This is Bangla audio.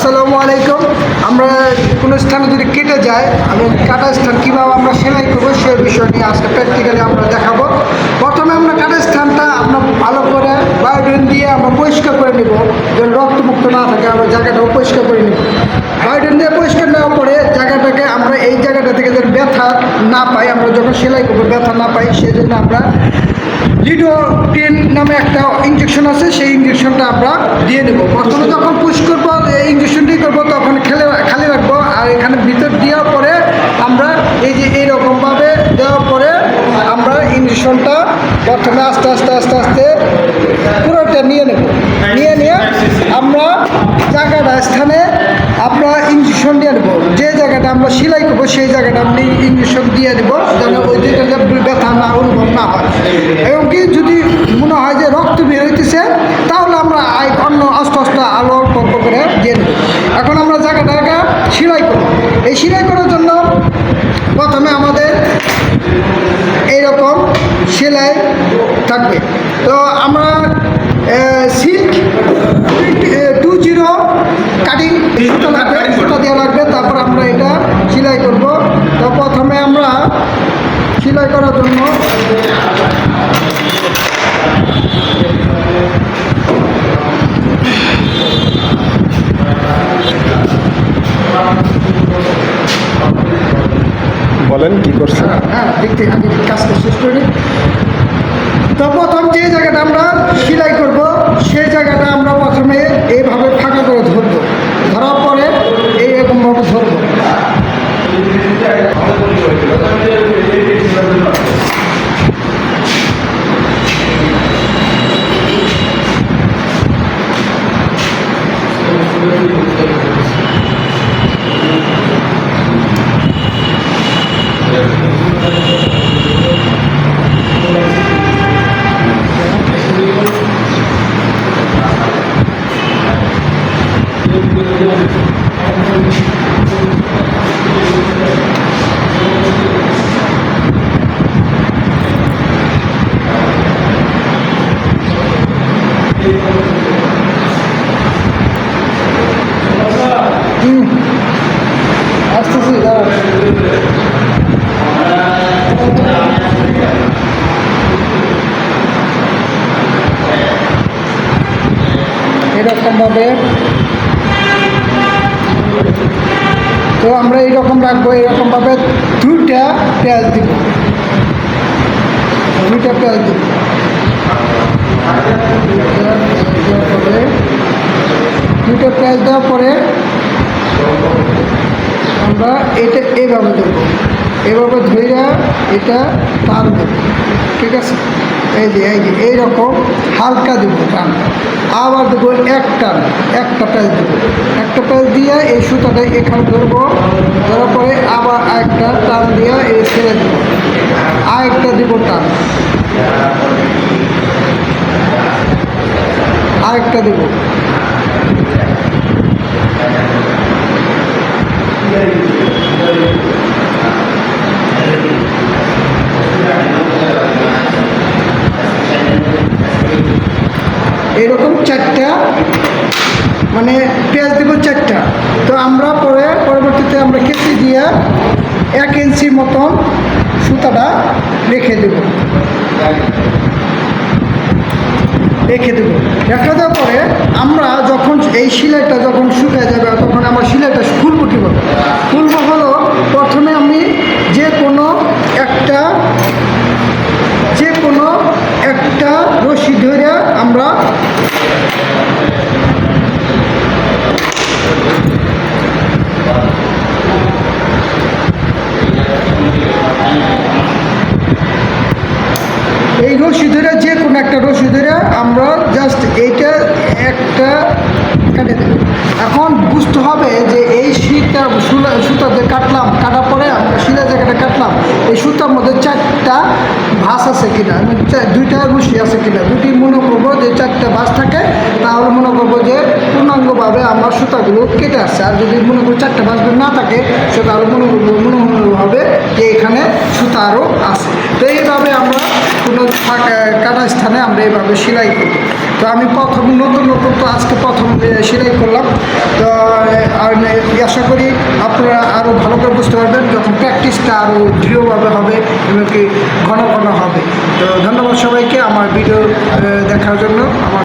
আসসালামু আলাইকুম। আমরা কোনো স্থানে যদি কেটে যায়, আমি কাটা স্থান কীভাবে আমরা সেলাই করব সে বিষয় নিয়ে আজকে প্র্যাকটিক্যালি আমরা দেখাবো। প্রথমে আমরা কাটা স্থানটা আমরা ভালো করে বায়োডিন দিয়ে আমরা পরিষ্কার করে নেব, যেন রক্তমুক্ত না থাকে, আমরা জায়গাটাও পরিষ্কার করে নেব। বায়োডিন দিয়ে পরিষ্কার নেওয়ার পরে জায়গাটাকে আমরা এই জায়গাটা থেকে যেন ব্যথা না পাই, আমরা যখন সেলাই করব, ব্যথা না পাই সেই জন্য আমরা লিডো টেন নামে একটা ইঞ্জেকশন আছে, সেই ইঞ্জেকশনটা আমরা দিয়ে নেব। প্রথমে যখন পুশ করব এই ইঞ্জেকশনটি করব তখন খেলে খালি রাখব আর এখানে ভিতর দেওয়ার পরে আমরা এই যে এইরকমভাবে দেওয়ার পরে আমরা ইঞ্জেকশনটা প্রথমে আস্তে আস্তে আস্তে আস্তে পুরোটা নিয়ে নেব। নিয়ে নিয়ে আমরা জায়গাটা, স্থানে আমরা ইঞ্জেকশন দিয়ে নেব। যে জায়গাটা আমরা সেলাই করব, সেই জায়গাটা আপনি ইঞ্জেকশন দিয়ে দেবো যেন ওই জায়গাটা ব্যথা না, অনুভব না হয়। এবং কি যদি মনে হয় যে রক্ত বের হইতেছে, তাহলে আমরা অন্য আস্তে আস্তে আলো করে দিয়ে নেব। এখন আমরা জায়গাটাকে সেলাই করব। এই সেলাই করার জন্য প্রথমে আমাদের এইরকম সেলাই থাকবে। তো আমরা সিল্ক টু জিরো কাটিং সুতা লাগবে সুতা দেওয়া লাগবে তারপর আমরা এটা সেলাই করব। তো প্রথমে আমরা সেলাই করার জন্য বলেন কি করছেন? হ্যাঁ দেখতে আগে কাজটা শেষ করে নিই। তো প্রথম যে জায়গাটা আমরা সেলাই করব সেই জায়গাটা আমরা প্রথমে এইভাবে ফাঁকা করে ধরবো ধরার পরে এইরকমভাবে ধরবো হুম আসতেছি দাঁড়া এরকমভাবে তো আমরা এইরকম রাখব এরকমভাবে দুইটা পেঁয়াজ দিব। দুইটা পেঁয়াজ দিব। দুটো পেঁয়াজ দেওয়ার পরে আমরা এটা এইভাবে দেবো। এভাবে ধইরা এটা টান দেবো। ঠিক আছে? এই যে এই যে, এইরকম হালকা দিব টান। আবার দেবো এক টান, একটা প্যাস দেবো। একটা প্যাস দিয়ে এই সুতাটা এখানে ধরবো, ধরার পরে আবার আরেকটা টান দিয়ে এই ছেড়ে দেবো। আরেকটা দেবো টান। আরেকটা দেবো এরকম চারটা মানে পেঁয়াজ দেবো চারটা। তো আমরা পরে পরবর্তীতে আমরা কেচি দিয়ে এক ইঞ্চি মতন সুতাটা রেখে দেব। রেখে দেবো। রেখে দেওয়ার পরে আমরা যখন এই সিলাইটা যখন শুকিয়ে যাবে, তখন আমার সিলাইটা খুলবো কীভাবে খুলবো হলো প্রথমে আমি যে কোনো একটা যে কোনো একটা রশি ধরে আমরা এই রশি ধরে যে কোনো একটা রশি ধরে আমরা জাস্ট এইটা একটা কেটে দেব। এখন বুঝতে হবে যে এই শীতটা সুতা যে কাটলাম, কাটার পরে আমরা শিলা জায়গাটা কাটলাম। এই সুতার মধ্যে চারটা ভাঁজ আছে কিনা? দুইটা রশি আছে কিনা? দুটি মনে করব যে চারটা ভাঁজ থাকে, তাহলে মনে করব যে পূর্ণাঙ্গভাবে আমার সুতাগুলো কেটে আসছে। আর যদি মনে করি চারটা যদি না থাকে সেটা তাহলে মনে করব মনে হবে যে এখানে সুতা আরও আছে। তো এইভাবে কোনো কাটা স্থানে আমরা এইভাবে সেলাই করি তো আমি প্রথম নতুন নতুন তো আজকে প্রথম সেলাই করলাম। তো আশা করি আপনারা আরও ভালো করে বুঝতে পারবেন যখন প্র্যাকটিসটা আরও দৃঢ়ভাবে হবে এবং কি ঘন ঘন হবে। তো ধন্যবাদ সবাইকে আমার ভিডিও দেখার জন্য। আমার